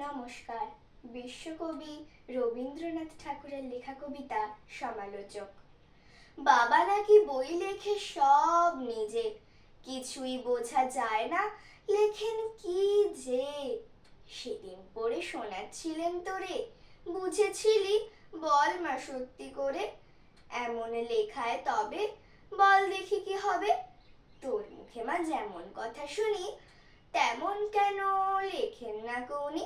নমস্কার। বিশ্বকবি রবীন্দ্রনাথ ঠাকুরের লেখা কবিতা সমালোচক। বাবা নাকি বই লেখে সব নিজে, কিছুই বোঝা যায় না, লেখেন কি যে? সেদিন পড়ে শোনাচ্ছিলেন তোরে, বুঝেছিলি? বল মা সত্যি করে, এমন লেখায় তবে বল দেখি কি হবে? তোর মুখে মা যেমন কথা শুনি, তেমন কেন লেখেন না কৌনি?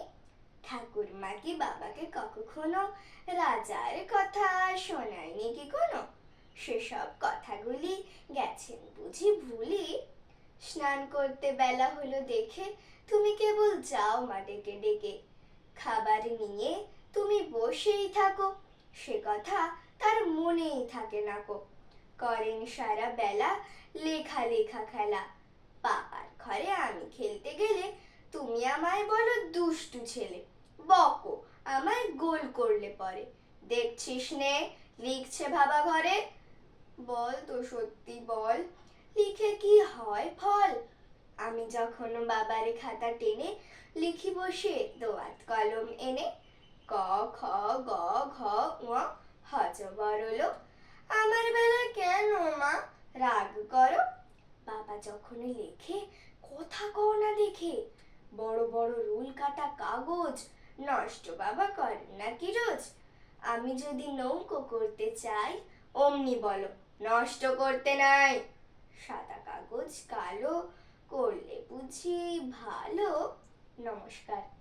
ঠাকুরমা কি বাবাকে কখনো রাজার কথা শোনায়নি কি কোনো? সেসব কথাগুলি গেছেন বুঝি ভুলি? স্নান করতে বেলা হলো দেখে তুমি কেবল যাও মা ডেকে ডেকে। খাবার নিয়ে তুমি বসেই থাকো, সে কথা তার মনেই থাকে না কো। করেন সারা বেলা লেখা লেখা খেলা। পাপার ঘরে আমি খেলতে গেলে তুমি আমায় বলো দুষ্টু ছেলে। বকো, আমায় গোল করলে পরে। দেখছিস নে, লিখছে বাবা ঘরে। বল তো সত্যি বল, লিখে কি হয় ফল? আমি যখন বাবারে খাতা টেনে লিখি বসে, দোয়াত কলম এনে, ক, খ, গ, ঘ, ঙ হজ বরল আমার বেলা কেন মা? রাগ করো। বাবা যখন লেখে, কথা কও না দেখে। বড় বড় রুল কাটা কাগজ নষ্ট বাবা করেন নাকি রোজ? আমি যদি নৌকো করতে চাই, অমনি বলো, নষ্ট করতে নাই। সাদা কাগজ কালো, করলে বুঝি ভালো। নমস্কার।